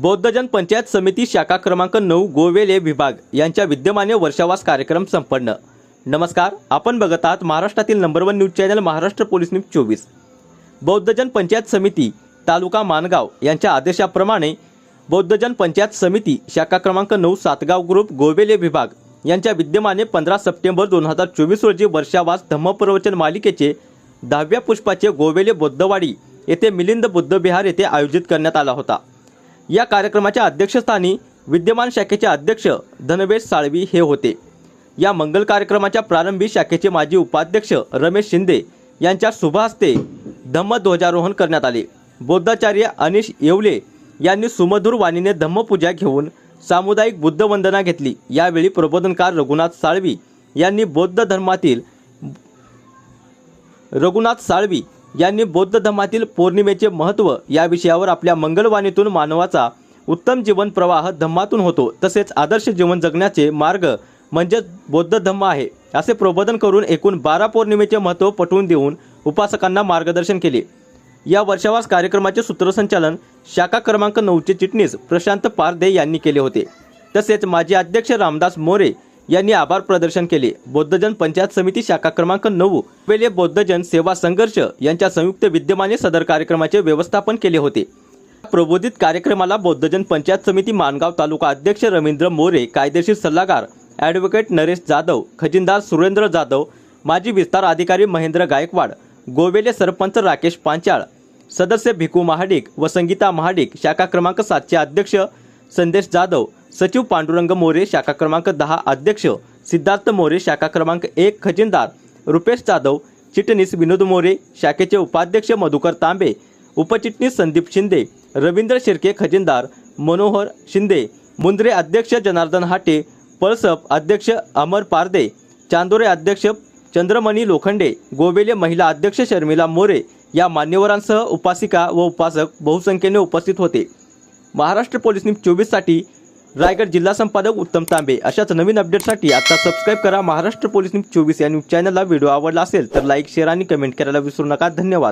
बौद्धजन पंचायत समिती शाखा क्रमांक नऊ गोवेले विभाग यांच्या विद्यमाने वर्षावास कार्यक्रम संपन्न. नमस्कार आपण बघत आहात महाराष्ट्रातील number one news channel Maharashtra police news चोवीस. बौद्धजन पंचायत समिती तालुका मानगाव यांच्या आदेशाप्रमाणे बौद्धजन पंचायत समिती शाखा क्रमांक नऊ सातगाव ग्रुप गोवेले विभाग यांच्या विद्यमाने पंधरा सप्टेंबर दोन हजार चोवीस रोजी वर्षावास धम्मप्रवचन मालिकेचे दहाव्या पुष्पाचे गोवेले बौद्धवाडी येथे मिलिंद बुद्धविहार येथे आयोजित करण्यात आला होता. या कार्यक्रमाच्या अध्यक्षस्थानी विद्यमान शाखेचे अध्यक्ष धनवेश साळवी हे होते. या मंगल कार्यक्रमाच्या प्रारंभी शाखेचे माजी उपाध्यक्ष रमेश शिंदे यांच्या शुभहस्ते धम्मध्वजारोहण करण्यात आले. बौद्धाचार्य अनिश येवले यांनी सुमधुर वाणीने धम्मपूजा घेऊन सामुदायिक बुद्धवंदना घेतली. यावेळी प्रबोधनकार रघुनाथ साळवी यांनी बौद्ध धर्मातील रघुनाथ साळवी यांनी बौद्ध धर्मातील पौर्णिमेचे महत्त्व या विषयावर आपल्या मंगलवाणीतून मानवाचा उत्तम जीवन प्रवाह धम्मातून होतो. तसेच आदर्श जीवन जगण्याचे मार्ग म्हणजेच बौद्ध धम्म आहे असे प्रबोधन करून एकूण बारा पौर्णिमेचे महत्त्व पटवून देऊन उपासकांना मार्गदर्शन केले. या वर्षावास कार्यक्रमाचे सूत्रसंचालन शाखा क्रमांक नऊचे चिटणीस प्रशांत पारदे यांनी केले होते. तसेच माजी अध्यक्ष रामदास मोरे यांनी आभार प्रदर्शन केले. बौद्धजन पंचायत समिती शाखा क्रमांक नऊ वेले बौद्धजन सेवा संघर्ष यांच्या संयुक्त विद्यमाने सदर कार्यक्रमाचे व्यवस्थापन केले होते. प्रबोधित कार्यक्रमाला बौद्धजन पंचायत समिती मानगाव तालुका अध्यक्ष रवींद्र मोरे कायदेशीर सल्लागार ॲडव्होकेट नरेश जाधव खजिनदार सुरेंद्र जाधव माजी विस्तार अधिकारी महेंद्र गायकवाड गोवेले सरपंच राकेश पांचाळ सदस्य भिकू महाडिक व संगीता महाडिक शाखा क्रमांक सातचे अध्यक्ष संदेश जाधव सचिव पांडुरंग मोरे शाखा क्रमांक दहा अध्यक्ष सिद्धार्थ मोरे शाखा क्रमांक एक खजिनदार रुपेश जाधव चिटणीस विनोद मोरे शाखेचे उपाध्यक्ष मधुकर तांबे उपचिटणीस संदीप शिंदे रवींद्र शिर्के खजिनदार मनोहर शिंदे मुंद्रे अध्यक्ष जनार्दन हाटे पळसप अध्यक्ष अमर पारदे चांदोरे अध्यक्ष चंद्रमणी लोखंडे गोवेले महिला अध्यक्ष शर्मिला मोरे या मान्यवरांसह उपासिका व उपासक बहुसंख्येने उपस्थित होते. महाराष्ट्र पोलीस न्यूज चोवीससाठी रायगड जिल्हा संपादक उत्तम तांबे. अशाच नवीन अपडेटसाठी आता सबस्क्राईब करा महाराष्ट्र पोलीस न्यूज चोवीस या न्यूज चॅनलला व्हिडिओ आवडला असेल तर लाईक शेअर आणि कमेंट करायला विसरू नका. धन्यवाद.